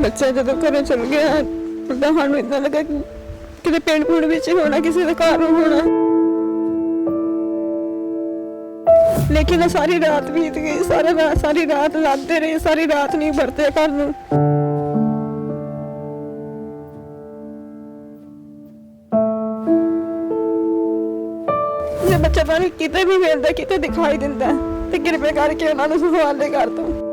ਬੱਚਾ ਜਦੋਂ ਘਰੇ ਚਲ ਗਿਆ, ਤਾਂ ਸਾਨੂੰ ਇਦਾਂ ਲੱਗਾ ਕਿ ਕਿਤੇ ਪਿੰਡ ਪੁੰਡ ਵਿੱਚ ਹੋਣਾ, ਕਿਸੇ ਦੇ ਘਰ ਹੋਣਾ। ਲੇਕਿਨ ਸਾਰੀ ਰਾਤ ਬੀਤ ਗਈ, ਸਾਰਾ ਰਾਤ, ਸਾਰੀ ਰਾਤ ਲੱਭਦੇ ਰਹੇ, ਸਾਰੀ ਰਾਤ ਨਹੀਂ ਵਰਤੇ ਘਰ ਨੂੰ। ਜੇ ਬੱਚਾ ਤੁਹਾਨੂੰ ਕਿਤੇ ਵੀ ਮਿਲਦਾ, ਕਿਤੇ ਦਿਖਾਈ ਦਿੰਦਾ, ਤੇ ਕਿਰਪਾ ਕਰਕੇ ਉਹਨਾਂ ਨੂੰ ਹਵਾਲੇ ਕਰ ਦਿਓ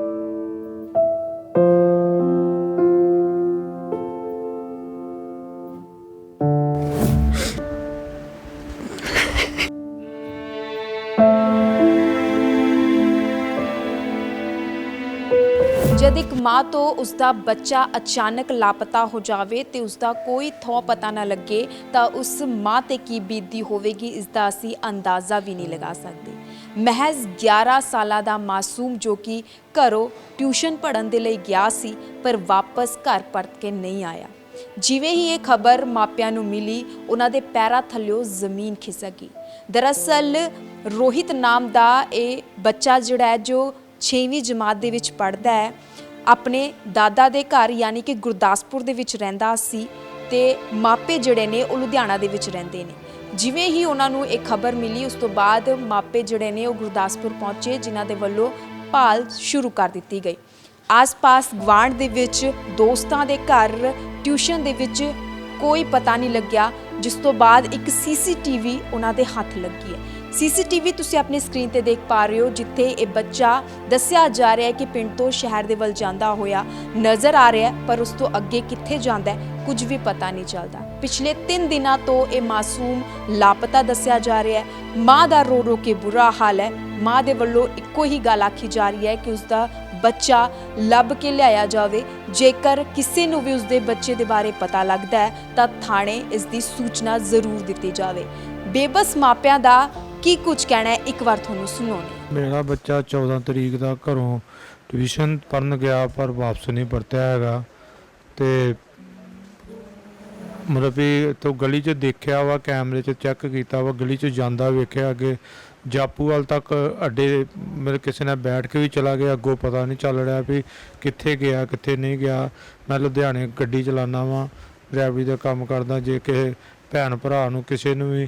ਜਦ ਇੱਕ ਮਾਂ ਤੋਂ ਉਸ ਦਾ ਬੱਚਾ ਅਚਾਨਕ ਲਾਪਤਾ ਹੋ ਜਾਵੇ ਤੇ ਉਸ ਦਾ ਕੋਈ ਥੋ ਪਤਾ ਨਾ ਲੱਗੇ, ਤਾਂ ਉਸ ਮਾਂ ਤੇ ਕੀ ਬੀਤਦੀ ਹੋਵੇਗੀ ਇਸ ਦਾ ਅਸੀਂ ਅੰਦਾਜ਼ਾ ਵੀ ਨਹੀਂ ਲਗਾ ਸਕਦੇ। ਮਹਿਜ਼ 11 ਸਾਲਾਂ ਦਾ ਮਾਸੂਮ ਜੋ ਕਿ ਘਰੋਂ ਟਿਊਸ਼ਨ ਪੜਨ ਦੇ ਲਈ ਗਿਆ ਸੀ, ਪਰ ਵਾਪਸ ਘਰ ਪਰਤ ਕੇ ਨਹੀਂ ਆਇਆ। ਜਿਵੇਂ ਹੀ ਇਹ ਖਬਰ ਮਾਪਿਆਂ ਨੂੰ ਮਿਲੀ, ਉਹਨਾਂ ਦੇ ਪੈਰਾਂ ਥੱਲਿਓ ਜ਼ਮੀਨ ਖਿਸਕ ਗਈ। ਦਰਅਸਲ, ਰੋਹਿਤ ਨਾਮ ਦਾ ਇਹ ਬੱਚਾ ਜਿਹੜਾ ਹੈ, ਜੋ 6ਵੀਂ ਜਮਾਤ ਦੇ ਵਿੱਚ ਪੜਦਾ ਹੈ ਆਪਣੇ ਦਾਦਾ ਦੇ ਘਰ, ਯਾਨੀ ਕਿ ਗੁਰਦਾਸਪੁਰ ਦੇ ਵਿੱਚ ਰਹਿੰਦਾ ਸੀ ਤੇ ਮਾਪੇ ਜਿਹੜੇ ਨੇ ਉਹ ਲੁਧਿਆਣਾ ਦੇ ਵਿੱਚ ਰਹਿੰਦੇ ਨੇ। ਜਿਵੇਂ ਹੀ ਉਹਨਾਂ ਨੂੰ ਇਹ ਖਬਰ ਮਿਲੀ, ਉਸ ਤੋਂ ਬਾਅਦ ਮਾਪੇ ਜਿਹੜੇ ਨੇ ਉਹ ਗੁਰਦਾਸਪੁਰ ਪਹੁੰਚੇ, ਜਿਨ੍ਹਾਂ ਦੇ ਵੱਲੋਂ ਭਾਲ ਸ਼ੁਰੂ ਕਰ ਦਿੱਤੀ ਗਈ। ਆਸ-ਪਾਸ ਗਵਾਂਢ ਦੇ ਵਿੱਚ, ਦੋਸਤਾਂ ਦੇ ਘਰ, ਟਿਊਸ਼ਨ ਦੇ ਵਿੱਚ ਕੋਈ ਪਤਾ ਨਹੀਂ ਲੱਗਿਆ, ਜਿਸ ਤੋਂ ਬਾਅਦ ਇੱਕ ਸੀਸੀਟੀਵੀ ਉਹਨਾਂ ਦੇ ਹੱਥ ਲੱਗੀ ਹੈ। ਸੀਸੀਟੀਵੀ ਤੁਸੀਂ ਆਪਣੀ ਸਕਰੀਨ ਤੇ ਦੇਖ ਪਾ ਰਹੇ ਹੋ, ਜਿੱਥੇ ਇਹ ਬੱਚਾ ਦੱਸਿਆ ਜਾ ਰਿਹਾ ਹੈ ਕਿ ਪਿੰਡ ਤੋਂ ਸ਼ਹਿਰ ਦੇ ਵੱਲ ਜਾਂਦਾ ਹੋਇਆ ਨਜ਼ਰ ਆ ਰਿਹਾ ਹੈ, ਪਰ ਉਸ ਤੋਂ ਅੱਗੇ ਕਿੱਥੇ ਜਾਂਦਾ ਹੈ, ਕੁਝ ਵੀ ਪਤਾ ਨਹੀਂ ਚੱਲਦਾ। ਪਿਛਲੇ 3 ਦਿਨਾਂ ਤੋਂ ਇਹ ਮਾਸੂਮ ਲਾਪਤਾ ਦੱਸਿਆ ਜਾ ਰਿਹਾ ਹੈ। ਮਾਂ ਦਾ ਰੋ ਰੋ ਕੇ ਬੁਰਾ ਹਾਲ ਹੈ। ਮਾਂ ਦੇ ਵੱਲੋਂ ਇੱਕੋ ਹੀ ਗੱਲ ਆਖੀ ਜਾ ਰਹੀ ਹੈ ਕਿ ਉਸ ਦਾ ਬੱਚਾ ਲੱਭ ਕੇ ਲਿਆਇਆ ਜਾਵੇ। ਜੇਕਰ ਕਿਸੇ ਨੂੰ ਵੀ ਉਸਦੇ ਬੱਚੇ ਦੇ ਬਾਰੇ ਪਤਾ ਲੱਗਦਾ ਹੈ, ਤਾਂ ਥਾਣੇ ਇਸ ਦੀ ਸੂਚਨਾ ਜ਼ਰੂਰ ਦਿੱਤੀ ਜਾਵੇ। ਬੇਬਸ ਮਾਪਿਆਂ ਦਾ ਕੀ ਕੁਝ ਕਹਿਣਾ ਹੈ? ਇੱਕ ਵਾਰ ਤੁਹਾਨੂੰ ਸੁਣਾਉਂਦੇ ਮੇਰਾ ਬੱਚਾ 14 ਤਰੀਕ ਦਾ ਘਰੋਂ ਟਿਊਸ਼ਨ ਪੜਨ ਗਿਆ, ਪਰ ਵਾਪਸ ਨਹੀਂ ਪਰਤਿਆ ਹੈਗਾ। ਤੇ ਮਤਲਬ ਵੀ ਤੋਂ ਗਲੀ 'ਚ ਦੇਖਿਆ ਵਾ, ਕੈਮਰੇ 'ਚ ਚੈੱਕ ਕੀਤਾ ਵਾ, ਗਲੀ 'ਚ ਜਾਂਦਾ ਵੇਖਿਆ ਅੱਗੇ। ਜਾਪੂ ਜਾਪੂਵਾਲ ਤੱਕ ਅੱਡੇ ਮੇਰੇ ਕਿਸੇ ਨਾਲ ਬੈਠ ਕੇ ਵੀ ਚਲਾ ਗਿਆ, ਅੱਗੋਂ ਪਤਾ ਨਹੀਂ ਚੱਲ ਰਿਹਾ ਵੀ ਕਿੱਥੇ ਗਿਆ, ਕਿੱਥੇ ਨਹੀਂ ਗਿਆ। ਮੈਂ ਲੁਧਿਆਣੇ ਗੱਡੀ ਚਲਾਉਂਦਾ ਵਾਂ, ਡਰਾਈਵਰੀ ਦਾ ਕੰਮ ਕਰਦਾ, ਜੇ ਕਿਸੇ ਭੈਣ ਭਰਾ ਨੂੰ ਕਿਸੇ ਨੂੰ ਵੀ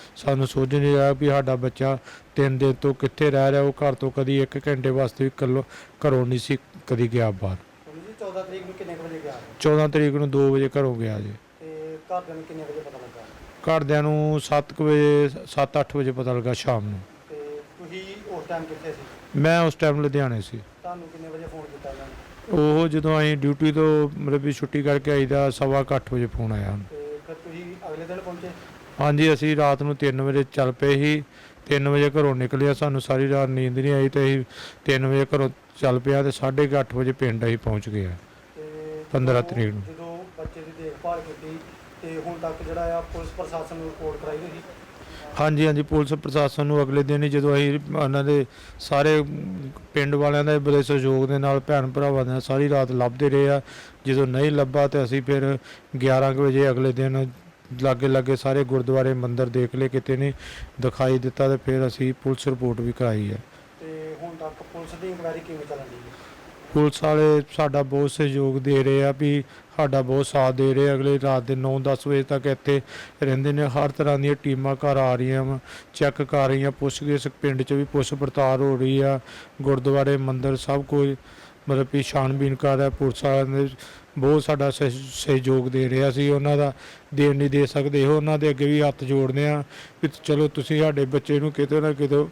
ਸਾਨੂੰ ਸੋਚ ਨਹੀਂ ਰਿਹਾ ਵੀ ਸਾਡਾ ਬੱਚਾ ਤਿੰਨ ਦਿਨ ਤੋਂ ਕਿੱਥੇ ਰਹਿ ਰਿਹਾ ਉਹ ਘਰ ਤੋਂ ਕਦੀ 1 ਘੰਟੇ ਵਾਸਤੇ ਵੀ ਕੱਲੋ ਘਰੋਂ ਨਹੀਂ ਸੀ ਕਦੀ ਗਿਆ ਬਾਹਰ। ਤੁਹਾਨੂੰ ਜੀ 14 ਤਰੀਕ ਨੂੰ ਕਿੰਨੇ ਕੁ ਵਜੇ ਗਿਆ? 14 ਤਰੀਕ ਨੂੰ 2 ਵਜੇ ਘਰੋਂ ਗਿਆ ਜੀ। ਤੇ ਘਰਦਿਆਂ ਨੂੰ ਕਿੰਨੇ ਵਜੇ ਪਤਾ ਲੱਗਾ? ਘਰਦਿਆਂ ਨੂੰ 7 ਵਜੇ 7-8 ਵਜੇ ਪਤਾ ਲੱਗਾ ਸ਼ਾਮ ਨੂੰ। ਤੇ ਤੁਸੀਂ ਉਸ ਟਾਈਮ ਕਿੱਥੇ ਸੀ? ਮੈਂ ਉਸ ਟਾਈਮ ਲੁਧਿਆਣੇ ਸੀ। ਤੁਹਾਨੂੰ ਕਿੰਨੇ ਵਜੇ ਫੋਨ ਕੀਤਾ ਉਹਨਾਂ ਨੇ? ਉਹ ਜਦੋਂ ਅਸੀਂ ਡਿਊਟੀ ਤੋਂ ਮਤਲਬ ਵੀ ਛੁੱਟੀ ਕਰਕੇ ਆਈਦਾ ਸਵਾ ਕੁ ਅੱਠ ਵਜੇ ਫੋਨ ਆਇਆ ਤੇ ਫਿਰ ਤੁਸੀਂ ਅਗਲੇ ਦਿਨ ਪਹੁੰਚੇ ਹਾਂਜੀ ਅਸੀਂ ਰਾਤ ਨੂੰ 3 ਵਜੇ ਚੱਲ ਪਏ ਸੀ। 3 ਵਜੇ ਘਰੋਂ ਨਿਕਲਿਆ ਸਾਨੂੰ ਸਾਰੀ ਰਾਤ ਨੀਂਦ ਨਹੀਂ ਆਈ ਤੇ ਅਸੀਂ 3 ਵਜੇ ਘਰੋਂ ਚੱਲ ਪਿਆ ਤੇ 8:30 ਵਜੇ ਪਿੰਡ ਅਸੀਂ ਪਹੁੰਚ ਗਏ ਆ ਤੇ 15 ਜਦੋਂ- ਤਰੀਕ ਨੂੰ। ਜਦੋਂ ਬੱਚੇ ਦੀ ਦੇਖਭਾਲ ਕੀਤੀ ਤੇ ਹੁਣ ਤੱਕ ਜਿਹੜਾ ਆ ਪੁਲਿਸ ਪ੍ਰਸ਼ਾਸਨ ਨੂੰ ਰਿਪੋਰਟ ਕਰਾਈ ਗਈ ਹਾਂਜੀ ਹਾਂਜੀ ਪੁਲਿਸ ਪ੍ਰਸ਼ਾਸਨ ਨੂੰ ਅਗਲੇ ਦਿਨ ਹੀ ਜਦੋਂ ਅਸੀਂ ਉਹਨਾਂ ਦੇ ਸਾਰੇ ਪਿੰਡ ਵਾਲਿਆਂ ਦਾ ਬੜੇ ਸਹਿਯੋਗ ਦੇ ਨਾਲ ਭੈਣ ਭਰਾਵਾਂ ਦੇ ਨਾਲ ਸਾਰੀ ਰਾਤ ਲੱਭਦੇ ਰਹੇ ਆ। ਜਦੋਂ ਨਹੀਂ ਲੱਭਾ ਤੇ ਅਸੀਂ ਫਿਰ 11 ਕੁ ਵਜੇ ਅਗਲੇ ਦਿਨ ਲਾਗੇ ਲਾਗੇ ਸਾਰੇ ਗੁਰਦੁਆਰੇ ਮੰਦਿਰ ਦੇਖ ਲਏ ਕਿਤੇ ਨਹੀਂ ਦਿਖਾਈ ਦਿੱਤਾ ਤੇ ਫਿਰ ਅਸੀਂ ਪੁਲਿਸ ਰਿਪੋਰਟ ਵੀ ਕਰਾਈ ਹੈ। ਤੇ ਹੁਣ ਤੱਕ ਪੁਲਿਸ ਦੀ ਇਨਕੁਆਇਰੀ ਕਿਵੇਂ ਚੱਲਣ ਦੀ ਹੈ? ਪੁਲਿਸ ਵਾਲੇ ਸਾਡਾ ਬਹੁਤ ਸਹਿਯੋਗ ਦੇ ਰਹੇ ਆ ਵੀ ਸਾਡਾ ਬਹੁਤ ਸਾਥ ਦੇ ਰਹੇ ਆ। ਅਗਲੇ ਰਾਤ ਦੇ 9-10 ਵਜੇ ਤੱਕ ਇੱਥੇ ਰਹਿੰਦੇ ਨੇ ਹਰ ਤਰ੍ਹਾਂ ਦੀਆਂ ਟੀਮਾਂ ਘਰ ਆ ਰਹੀਆਂ ਵਾ ਚੈੱਕ ਕਰ ਰਹੀਆਂ ਪੁੱਛਗਿੱਛ ਪਿੰਡ 'ਚ ਵੀ ਪੁੱਛ ਪੜਤਾਲ ਹੋ ਰਹੀ ਆ। ਗੁਰਦੁਆਰੇ ਮੰਦਿਰ ਸਭ ਕੁਝ ਮਤਲਬ ਵੀ ਛਾਣਬੀਨ ਕਰ ਰਿਹਾ ਪੁਲਿਸ ਵਾਲਿਆਂ ਨੇ ਬਹੁਤ ਸਾਡਾ ਸਹਿ- ਸਹਿਯੋਗ ਦੇ ਰਿਹਾ ਸੀ ਉਹਨਾਂ ਦਾ ਦੇਣ ਨਹੀਂ ਦੇ ਸਕਦੇ। ਇਹੋ ਉਹਨਾਂ ਦੇ ਅੱਗੇ ਵੀ ਹੱਥ ਜੋੜਦੇ ਆ ਵੀ ਚਲੋ ਤੁਸੀਂ ਸਾਡੇ ਬੱਚੇ ਨੂੰ ਕਿਤੇ ਨਾ ਕਿਤੇ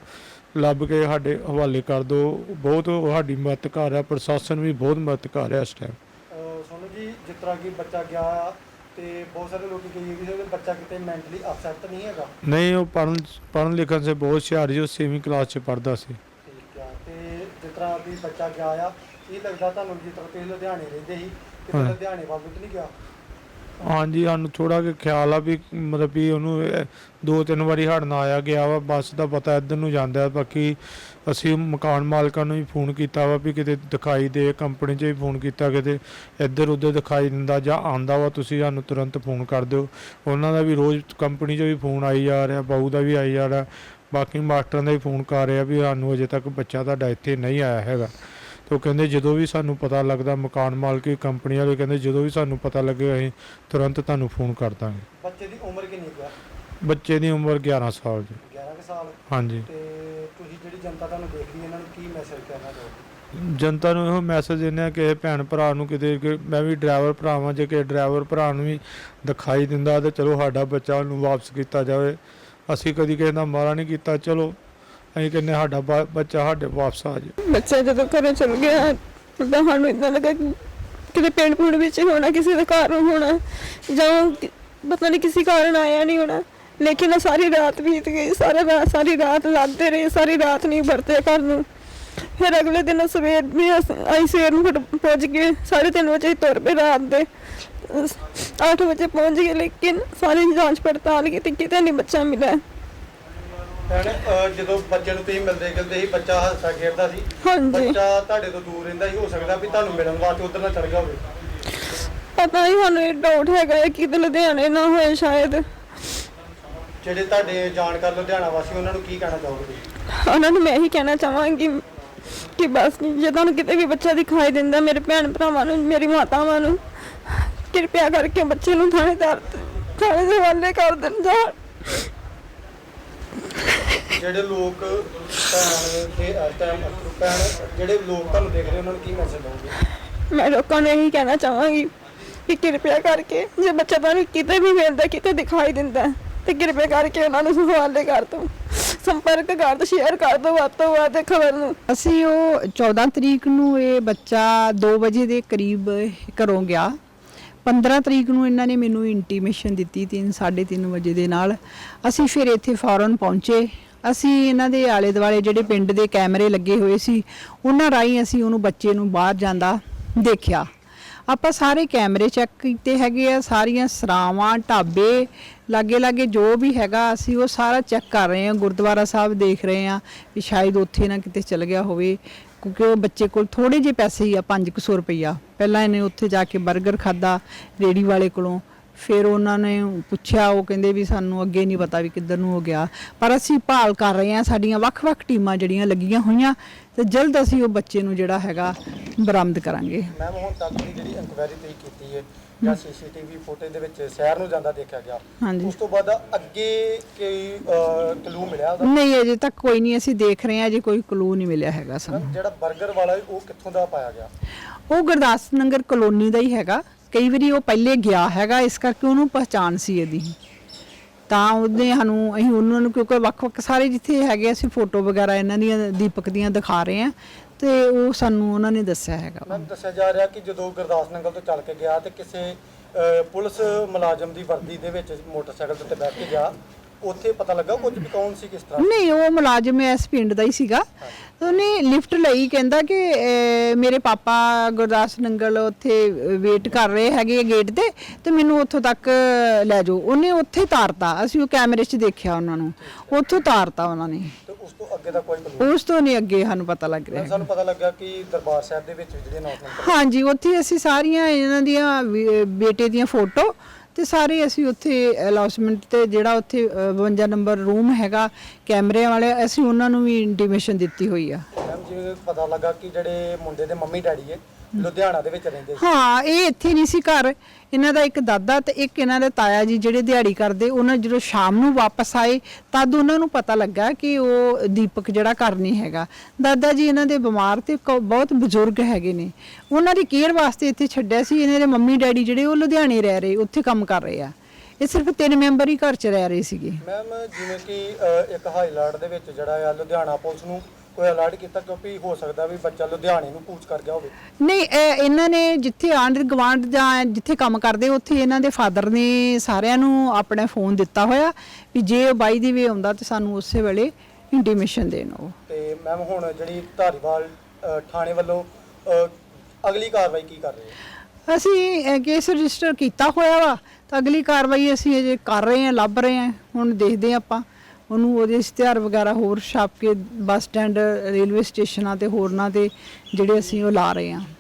ਲੱਭ ਕੇ ਸਾਡੇ ਹਵਾਲੇ ਕਰ ਦਿਓ। ਬਹੁਤ ਸਾਡੀ ਮਦਦ ਕਰ ਰਿਹਾ ਪ੍ਰਸ਼ਾਸਨ ਵੀ ਬਹੁਤ ਮਦਦ ਕਰ ਰਿਹਾ ਇਸ ਟਾਈਮ ਅਹ ਸੋਨੂੰ ਜੀ ਜਿਸ ਤਰ੍ਹਾਂ ਕਿ ਬੱਚਾ ਗਿਆ ਤੇ ਬਹੁਤ ਸਾਰੇ ਲੋਕੀ ਕਹੀ ਵੀ ਕਿ ਬੱਚਾ ਕਿਤੇ ਮੈਂਟਲੀ ਅਪਸੈਟ ਨਹੀਂ ਹੈਗਾ। ਨਹੀਂ ਉਹ ਪੜ੍ਹਨ ਪੜ੍ਹਨ ਲਿਖਣ ਸੇ ਬਹੁਤ ਹੁਸ਼ਿਆਰ ਜੀ ਉਹ 6ਵੀਂ ਕਲਾਸ 'ਚ ਪੜ੍ਹਦਾ ਸੀ। ਠੀਕ ਆ ਤੇ ਜਿਸ ਤਰ੍ਹਾਂ ਵੀ ਬੱਚਾ ਗਿਆ ਆ ਇਹ ਲੱਗਦਾ ਤੁਹਾਨੂੰ ਜਿਸ ਤਰ੍ਹਾਂ ਤੁਸੀਂ ਲੁਧਿਆਣੇ ਰਹਿੰਦੇ ਸੀ ਕਿ ਹਾਂ। ਲੁਧਿਆਣੇ ਵੱਲ ਨੂੰ ਤਾਂ ਨਹੀਂ ਗਿਆ ਹਾਂਜੀ ਸਾਨੂੰ ਥੋੜਾ ਕਿ ਖਿਆਲ ਆ ਵੀ ਮਤਲਬ ਵੀ ਉਹਨੂੰ ਇਹ ਦੋ ਤਿੰਨ ਵਾਰੀ ਹੜਨਾ ਆਇਆ ਗਿਆ ਵਾ ਬੱਸ ਦਾ ਪਤਾ ਇੱਧਰ ਨੂੰ ਜਾਂਦਾ ਹੈ। ਬਾਕੀ ਅਸੀਂ ਮਕਾਨ ਮਾਲਕਾਂ ਨੂੰ ਵੀ ਫੋਨ ਕੀਤਾ ਵਾ ਵੀ ਕਿਤੇ ਦਿਖਾਈ ਦੇ ਕੰਪਨੀ 'ਚ ਵੀ ਫੋਨ ਕੀਤਾ ਕਿਤੇ ਇੱਧਰ ਉੱਧਰ ਦਿਖਾਈ ਦਿੰਦਾ ਜਾਂ ਆਂਦਾ ਵਾ ਤੁਸੀਂ ਸਾਨੂੰ ਤੁਰੰਤ ਫੋਨ ਕਰ ਦਿਓ ਉਹਨਾਂ ਦਾ ਵੀ ਰੋਜ਼ ਕੰਪਨੀ 'ਚ ਵੀ ਫੋਨ ਆਈ ਜਾ ਰਿਹਾ ਬਾਊ ਦਾ ਵੀ ਆਈ ਜਾ ਰਿਹਾ ਬਾਕੀ ਮਾਸਟਰਾਂ ਦਾ ਵੀ ਫੋਨ ਕਰ ਰਿਹਾ ਵੀ ਸਾਨੂੰ ਅਜੇ ਤੱਕ ਬੱਚਾ ਤੁਹਾਡਾ ਇੱਥੇ ਨਹੀਂ ਆਇਆ ਹੈਗਾ ਤੇ ਉਹ ਕਹਿੰਦੇ ਜਦੋਂ ਵੀ ਸਾਨੂੰ ਪਤਾ ਲੱਗਦਾ ਮਕਾਨ ਮਾਲਕੀ ਕੰਪਨੀ ਵਾਲੇ ਕਹਿੰਦੇ ਜਦੋਂ ਵੀ ਸਾਨੂੰ ਪਤਾ ਲੱਗੇ ਅਸੀਂ ਤੁਰੰਤ ਤੁਹਾਨੂੰ ਫੋਨ ਕਰ ਦਾਂਗੇ। ਬੱਚੇ ਦੀ ਉਮਰ ਕਿੰਨੀ ਕੁ ਹੈ? ਬੱਚੇ ਦੀ ਉਮਰ 11 ਸਾਲ ਜੀ। 11 ਕੁ ਸਾਲ? ਹਾਂਜੀ। ਤੇ ਤੁਸੀਂ ਜਿਹੜੀ ਜਨਤਾ ਤੁਹਾਨੂੰ ਦੇਖਦੀ ਹੈ ਇਹਨਾਂ ਨੂੰ ਕੀ ਮੈਸੇਜ ਕਹਿਣਾ ਚਾਹੋਗੇ? ਜਨਤਾ ਨੂੰ ਇਹੋ ਮੈਸੇਜ ਦਿੰਦੇ ਆ ਕਿ ਭੈਣ ਭਰਾ ਨੂੰ ਕਿਤੇ ਕਿ ਮੈਂ ਵੀ ਡਰਾਈਵਰ ਭਰਾਵਾਂ ਜੇ ਕਿ ਡਰਾਈਵਰ ਭਰਾ ਨੂੰ ਵੀ ਦਿਖਾਈ ਦਿੰਦਾ ਤੇ ਚਲੋ ਸਾਡਾ ਬੱਚਾ ਉਹਨੂੰ ਵਾਪਸ ਕੀਤਾ ਜਾਵੇ। ਅਸੀਂ ਕਦੀ ਕਿਸੇ ਦਾ ਮਾਰਾ ਨਹੀਂ ਕੀਤਾ ਚਲੋ ਅਸੀਂ ਕਹਿੰਦੇ ਸਾਡਾ ਬਾ- ਬੱਚਾ ਸਾਡੇ ਵਾਪਸ ਆ ਜਾਏ। ਬੱਚਾ ਜਦੋਂ ਘਰੋਂ ਚਲ ਗਿਆ ਤਾਂ ਸਾਨੂੰ ਇਦਾਂ ਲੱਗਾ ਕਿ ਕਿਤੇ ਪਿੰਡ ਪੁੰਡ ਵਿੱਚ ਹੀ ਹੋਣਾ, ਕਿਸੇ ਦੇ ਘਰ ਹੋਣਾ, ਜਾਂ ਕਿ- ਪਤਾ ਨਹੀਂ ਕਿਸੇ ਕਾਰਨ ਆਇਆ ਨਹੀਂ ਹੋਣਾ। ਲੇਕਿਨ ਉਹ ਸਾਰੀ ਰਾਤ ਬੀਤ ਗਈ, ਸਾਰਾ ਰਾਤ ਸਾਰੀ ਰਾਤ ਲੱਦਦੇ ਰਹੇ, ਸਾਰੀ ਰਾਤ ਨਹੀਂ ਵਰਤੇ ਘਰ ਨੂੰ। ਫਿਰ ਅਗਲੇ ਦਿਨ ਸਵੇਰ ਵੀ ਅਸ- ਅਸੀਂ ਸਵੇਰ ਨੂੰ ਫਿਰ ਪਹੁੰਚ ਗਏ 3:30 ਵਜੇ ਤੁਰ ਪਏ ਰਾਤ ਦੇ। 8 ਵਜੇ ਪਹੁੰਚ ਗਏ, ਲੇਕਿਨ ਸਾਰੀ ਜਾਂਚ ਪੜਤਾਲ ਕੀਤੀ, ਕਿਤੇ ਨਹੀਂ ਬੱਚਾ ਮਿਲਿਆ। ਭੈਣ ਅਹ ਜਦੋਂ ਬੱਚੇ ਨੂੰ ਤੁਸੀਂ ਮਿਲਦੇ ਗਿਲਦੇ ਸੀ ਬੱਚਾ ਹੱਸਦਾ ਖੇਡਦਾ ਸੀ। ਹਾਂਜੀ। ਬੱਚਾ ਤੁਹਾਡੇ ਤੋਂ ਦੂਰ ਰਹਿੰਦਾ ਸੀ ਹੋ ਸਕਦਾ ਵੀ ਤੁਹਾਨੂੰ ਮਿਲਣ ਵਾਸਤੇ ਉਧਰ ਨਾ ਚੜ ਗਿਆ ਹੋਵੇ। ਪਤਾ ਨਹੀਂ ਸਾਨੂੰ ਇਹ ਡਾਊਟ ਹੈਗਾ ਹੈ ਕਿ ਕਿਤੇ ਲੁਧਿਆਣੇ ਨਾ ਹੋਏ ਸ਼ਾਇਦ। ਜਿਹੜੇ ਤੁਹਾਡੇ ਜਾਣਕਾਰ ਲੁਧਿਆਣਾ ਵਾਸੀ ਉਹਨਾਂ ਨੂੰ ਕੀ ਕਹਿਣਾ ਚਾਹੋਗੇ ਤੁਸੀਂ? ਉਹਨਾਂ ਨੂੰ ਮੈਂ ਇਹੀ ਕਹਿਣਾ ਚਾਹਾਂਗੀ ਕਿ ਬਸ ਜੇ ਤੁਹਾਨੂੰ ਕਿਤੇ ਵੀ ਬੱਚਾ ਦਿਖਾਈ ਦਿੰਦਾ ਮੇਰੇ ਭੈਣ ਭਰਾਵਾਂ ਨੂੰ ਮੇਰੀ ਮਾਤਾਵਾਂ ਨੂੰ ਕਿਰਪਾ ਕਰਕੇ ਬੱਚੇ ਨੂੰ ਥਾਣੇਦਾਰ ਥਾਣੇ ਦੇ ਹਵਾਲੇ ਕਰ ਦੇਣ ਜਾਂ ਜਿਹੜੇ ਲੋਕ ਭੈਣ ਦੇ ਇਸ ਟਾਈਮ ਭੈਣ ਜਿਹੜੇ ਲੋਕ ਤੁਹਾਨੂੰ ਦੇਖ ਰਹੇ ਉਹਨਾਂ ਨੂੰ ਕੀ ਮੈਸੇਜ ਦਵੋਗੇ? ਮੈਂ ਲੋਕਾਂ ਨੂੰ ਇਹੀ ਕਹਿਣਾ ਚਾਹਾਂਗੀ ਕਿ ਕਿਰਪਾ ਕਰਕੇ ਜੇ ਬੱਚਾ ਤੁਹਾਨੂੰ ਕਿਤੇ ਵੀ ਮਿਲਦਾ ਕਿਤੇ ਦਿਖਾਈ ਦਿੰਦਾ ਤੇ ਕਿਰਪਾ ਕਰਕੇ ਉਹਨਾਂ ਨੂੰ ਹਵਾਲੇ ਕਰ ਦਿਓ ਸੰਪਰਕ ਕਰ ਦਿਓ ਸ਼ੇਅਰ ਕਰ ਦਿਓ ਵੱਧ ਤੋਂ ਵੱਧ ਖਬਰ ਨੂੰ। ਅਸੀਂ ਉਹ 14 ਤਰੀਕ ਨੂੰ ਇਹ ਬੱਚਾ 2 ਵਜੇ ਦੇ ਕਰੀਬ ਘਰੋਂ ਗਿਆ। 15 ਤਰੀਕ ਨੂੰ ਇਹਨਾਂ ਨੇ ਮੈਨੂੰ ਇੰਟੀਮੇਸ਼ਨ ਦਿੱਤੀ 3 3:30 ਵਜੇ ਦੇ ਨਾਲ। ਅਸੀਂ ਫਿਰ ਇੱਥੇ ਫੌਰਨ ਪਹੁੰਚੇ। ਅਸੀਂ ਇਹਨਾਂ ਦੇ ਆਲੇ ਦੁਆਲੇ ਜਿਹੜੇ ਪਿੰਡ ਦੇ ਕੈਮਰੇ ਲੱਗੇ ਹੋਏ ਸੀ, ਉਹਨਾਂ ਰਾਹੀਂ ਅਸੀਂ ਉਹਨੂੰ ਬੱਚੇ ਨੂੰ ਬਾਹਰ ਜਾਂਦਾ ਦੇਖਿਆ। ਆਪਾਂ ਸਾਰੇ ਕੈਮਰੇ ਚੈੱਕ ਕੀਤੇ ਹੈਗੇ ਆ, ਸਾਰੀਆਂ ਸਰਾਵਾਂ, ਢਾਬੇ ਲਾਗੇ ਲਾਗੇ ਜੋ ਵੀ ਹੈਗਾ, ਅਸੀਂ ਉਹ ਸਾਰਾ ਚੈੱਕ ਕਰ ਰਹੇ ਹਾਂ, ਗੁਰਦੁਆਰਾ ਸਾਹਿਬ ਦੇਖ ਰਹੇ ਹਾਂ ਵੀ ਸ਼ਾਇਦ ਉੱਥੇ ਨਾ ਕਿਤੇ ਚਲ ਗਿਆ ਹੋਵੇ, ਕਿਉਂਕਿ ਉਹ ਬੱਚੇ ਕੋਲ ਥੋੜੇ ਜਿਹੇ ਪੈਸੇ ਹੀ ਆ 500 ਰੁਪਈਆ। ਪਹਿਲਾਂ ਇਹਨੇ ਉੱਥੇ ਜਾ ਕੇ 버ਗਰ ਖਾਦਾ ਰੇੜੀ ਵਾਲੇ ਕੋਲੋਂ ਫਿਰ ਉਹਨਾਂ ਨੇ ਪੁੱਛਿਆ ਉਹ ਕਹਿੰਦੇ ਵੀ ਸਾਨੂੰ ਅੱਗੇ ਨਹੀਂ ਪਤਾ ਵੀ ਕਿੱਧਰ ਨੂੰ ਹੋ ਗਿਆ। ਪਰ ਅਸੀਂ ਭਾਲ ਕਰ ਰਹੇ ਹਾਂ ਸਾਡੀਆਂ ਵੱਖ-ਵੱਖ ਟੀਮਾਂ ਜਿਹੜੀਆਂ ਲੱਗੀਆਂ ਹੋਈਆਂ ਤੇ ਜਲਦ ਅਸੀਂ ਉਹ ਬੱਚੇ ਨੂੰ ਜਿਹੜਾ ਹੈਗਾ ਬਰਾਮਦ ਕਰਾਂਗੇ। ਮੈਮ ਹੁਣ ਤੱਕ ਦੀ ਜਿਹੜੀ ਇਨਕੁਆਇਰੀ ਤੁਸੀਂ ਕੀਤੀ ਹੈ ਜਾਂ ਸੀਸੀਟੀਵੀ ਫੁਟੇਜ ਦੇ ਵਿੱਚ ਸ਼ਹਿਰ ਨੂੰ ਜਾਂਦਾ ਦੇਖਿਆ ਗਿਆ। ਉਸ ਤੋਂ ਬਾਅਦ ਅੱਗੇ ਕੋਈ ਕਲੂ ਮਿਲਿਆ ਉਹਦਾ? ਨਹੀਂ ਅਜੇ ਤੱਕ ਕੋਈ ਨਹੀਂ ਅਸੀਂ ਦੇਖ ਰਹੇ ਹਾਂ ਅਜੇ ਕੋਈ ਕਲੂ ਨਹੀਂ ਮਿਲਿਆ ਹੈਗਾ ਸਾਨੂੰ। ਜਿਹੜਾ 버ਗਰ ਵਾਲਾ ਉਹ ਕਿੱਥੋਂ ਦਾ ਪਾਇਆ ਗਿਆ? ਉਹ ਗੁਰਦਾਸ ਨਗਰ ਕਲੋਨੀ ਦਾ ਹੀ ਹੈਗਾ। ਕਈ ਵਾਰੀ ਉਹ ਪਹਿਲੇ ਗਿਆ ਹੈਗਾ ਇਸ ਕਰਕੇ ਉਹਨੂੰ ਪਹਿਚਾਨ ਸੀ ਇਹਦੀ। ਤਾਂ ਉਹਨੇ ਸਾਨੂੰ ਅਸੀਂ ਉਹਨਾਂ ਨੂੰ ਕਿਉਂਕਿ ਵੱਖ-ਵੱਖ ਸਾਰੇ ਜਿੱਥੇ ਹੈਗੇ ਅਸੀਂ ਫੋਟੋ ਵਗੈਰਾ ਇਹਨਾਂ ਦੀਆਂ ਦੀਪਕ ਦੀਆਂ ਦਿਖਾ ਰਹੇ ਹਾਂ। ਤੇ ਉਹ ਸਾਨੂੰ ਉਹਨਾਂ ਨੇ ਦੱਸਿਆ ਹੈਗਾ। ਮੈਮ ਦੱਸਿਆ ਜਾ ਰਿਹਾ ਕਿ ਜਦੋਂ ਗੁਰਦਾਸ ਨੰਗਲ ਤੋਂ ਚੱਲ ਕੇ ਗਿਆ ਤੇ ਕਿਸੇ ਅਹ, ਪੁਲਿਸ ਮੁਲਾਜ਼ਮ ਦੀ ਵਰਦੀ ਦੇ ਵਿੱਚ ਮੋਟਰਸਾਈਕਲ ਦੇ ਉੱਤੇ ਬੈਠ ਕੇ ਗਿਆ ਉੱਥੇ ਪਤਾ ਲੱਗਾ ਕੁਝ ਵੀ ਕੌਣ ਸੀ ਕਿਸ ਤਰ੍ਹਾਂ? ਨਹੀਂ ਉਹ ਮੁਲਾਜ਼ਮ ਇਸ ਪਿੰਡ ਦਾ ਹੀ ਸੀਗਾ। ਉਹਨੇ ਲਿਫਟ ਲਈ ਕਹਿੰਦਾ ਕਿ ਅਹ, ਮੇਰੇ ਪਾਪਾ ਗੁਰਦਾਸ ਨੰਗਲ ਉੱਥੇ ਵੇਟ ਕਰ ਰਹੇ ਹੈਗੇ ਗੇਟ ਤੇ ਤੇ ਮੈਨੂੰ ਉੱਥੋਂ ਤੱਕ ਲੈ ਜਾਓ। ਉਹਨੇ ਉੱਥੇ ਤਾਰਤਾ। ਅਸੀਂ ਉਹ ਕੈਮਰੇ 'ਚ ਦੇਖਿਆ ਉਹਨਾਂ ਨੂੰ। ਉੱਥੋਂ ਤਾਰਤਾ ਉਹਨਾਂ ਨੇ। ਤੇ ਉਸ ਤੋਂ ਅੱਗੇ ਦਾ ਕੋਈ ਕਲੂ ਉਸ ਤੋਂ ਨਹੀਂ ਅੱਗੇ ਸਾਨੂੰ ਪਤਾ ਲੱਗ ਰਿਹਾ। ਸਾਨੂੰ ਪਤਾ ਲੱਗਾ ਕਿ ਦਰਬਾਰ ਸਾਹਿਬ ਦੇ ਵਿੱਚ ਵੀ ਜਿਹੜੇ ਅਨਾਉਂਸਮੈਂਟ ਹਾਂਜੀ ਉੱਥੇ ਅਸੀਂ ਸਾਰੀਆਂ ਇਹਨਾਂ ਦੀਆਂ ਵੀ- ਬੇਟੇ ਦੀਆਂ ਫੋਟੋ ਤੇ ਸਾਰੇ ਅਸੀਂ ਉੱਥੇ ਅਲਾਉਸਮੈਂਟ ਤੇ ਜਿਹੜਾ ਉੱਥੇ ਅਹ, 52 ਨੰਬਰ ਰੂਮ ਹੈਗਾ ਕੈਮਰੇ ਵਾਲੇ ਅਸੀਂ ਉਹਨਾਂ ਨੂੰ ਵੀ ਇੰਟੀਮੇਸ਼ਨ ਦਿੱਤੀ ਹੋਈ ਆ। ਮੈਮ ਜਿਵੇਂ ਪਤਾ ਲੱਗਾ ਕਿ ਜਿਹੜੇ ਮੁੰਡੇ ਦੇ ਮੰਮੀ ਡੈਡੀ ਹੈ ਲੁਧਿਆਣਾ ਦੇ ਵਿੱਚ ਰਹਿੰਦੇ ਸੀ। ਹਾਂ ਇਹ ਇੱਥੇ ਨਹੀਂ ਸੀ ਘਰ। ਇਹਨਾਂ ਦਾ ਇੱਕ ਦਾਦਾ ਤੇ ਇੱਕ ਇਹਨਾਂ ਦੇ ਤਾਇਆ ਜੀ ਜਿਹੜੇ ਦਿਹਾੜੀ ਕਰਦੇ ਉਹਨਾਂ ਜਦੋਂ ਸ਼ਾਮ ਨੂੰ ਵਾਪਸ ਆਏ ਤਦ ਉਹਨਾਂ ਨੂੰ ਪਤਾ ਲੱਗਾ ਕਿ ਉਹ ਦੀਪਕ ਜਿਹੜਾ ਘਰ ਨਹੀਂ ਹੈਗਾ। ਦਾਦਾ ਜੀ ਇਹਨਾਂ ਦੇ ਬਿਮਾਰ ਤੇ ਕ- ਬਹੁਤ ਬਜ਼ੁਰਗ ਹੈਗੇ ਨੇ। ਉਹਨਾਂ ਦੀ ਕੇਅਰ ਵਾਸਤੇ ਇੱਥੇ ਛੱਡਿਆ ਸੀ। ਇਹਨਾਂ ਦੇ ਮੰਮੀ ਡੈਡੀ ਜਿਹੜੇ ਉਹ ਲੁਧਿਆਣੇ ਰਹਿ ਰਹੇ ਉੱਥੇ ਕੰਮ ਕਰ ਰਹੇ ਆ। ਇਹ ਸਿਰਫ ਤਿੰਨ ਮੈਂਬਰ ਹੀ ਘਰ 'ਚ ਰਹਿ ਰਹੇ ਸੀਗੇ। ਮੈਮ ਜਿਵੇਂ ਕਿ ਇੱਕ ਹਾਈਲਾਈਟ ਦੇ ਵਿੱਚ ਜਿਹੜਾ ਆ ਲੁਧਿਆਣਾ ਪੁਲਿਸ ਨੂੰ ਕੋਈ ਅਲਰਟ ਕੀਤਾ ਕਿਉਂਕਿ ਹੋ ਸਕਦਾ ਵੀ ਬੱਚਾ ਲੁਧਿਆਣੇ ਨੂੰ ਕੂਚ ਕਰ ਗਿਆ ਹੋਵੇ। ਨਹੀਂ ਇਹ ਇਹਨਾਂ ਨੇ ਜਿੱਥੇ ਆਂਢ ਗਵਾਂਢ ਜਾਂ ਜਿੱਥੇ ਕੰਮ ਕਰਦੇ ਉੱਥੇ ਇਹਨਾਂ ਦੇ ਫਾਦਰ ਨੇ ਸਾਰਿਆਂ ਨੂੰ ਆਪਣਾ ਫੋਨ ਦਿੱਤਾ ਹੋਇਆ ਵੀ ਜੇ ਉਹ ਬਾਈ ਦੀ ਵੇ ਆਉਂਦਾ ਤੇ ਸਾਨੂੰ ਉਸੇ ਵੇਲੇ ਇੰਟੀਮੇਸ਼ਨ ਦੇਣ ਉਹ ਤੇ ਮੈਮ ਹੁਣ ਜਿਹੜੀ ਧਾਰੀਵਾਲ ਥਾਣੇ ਵੱਲੋਂ ਅਗਲੀ ਕਾਰਵਾਈ ਕੀ ਕਰ ਰਹੇ ਹੈ? ਅਸੀਂ ਕੇਸ ਰਜਿਸਟਰ ਕੀਤਾ ਹੋਇਆ ਵਾ ਤਾਂ ਅਗਲੀ ਕਾਰਵਾਈ ਅਸੀਂ ਅਜੇ ਕਰ ਰਹੇ ਹਾਂ ਲੱਭ ਰਹੇ ਹਾਂ ਹੁਣ ਦੇਖਦੇ ਹਾਂ ਆਪਾਂ। ਉਹਨੂੰ ਉਹਦੇ ਇਸ਼ਤਿਹਾਰ ਵਗੈਰਾ ਹੋਰ ਛਾਪ ਕੇ ਬੱਸ ਸਟੈਂਡ, ਰੇਲਵੇ ਸਟੇਸ਼ਨਾਂ ਤੇ ਹੋਰਨਾਂ ਤੇ ਜਿਹੜੇ ਅਸੀਂ ਉਹ ਲਾ ਰਹੇ ਹਾਂ।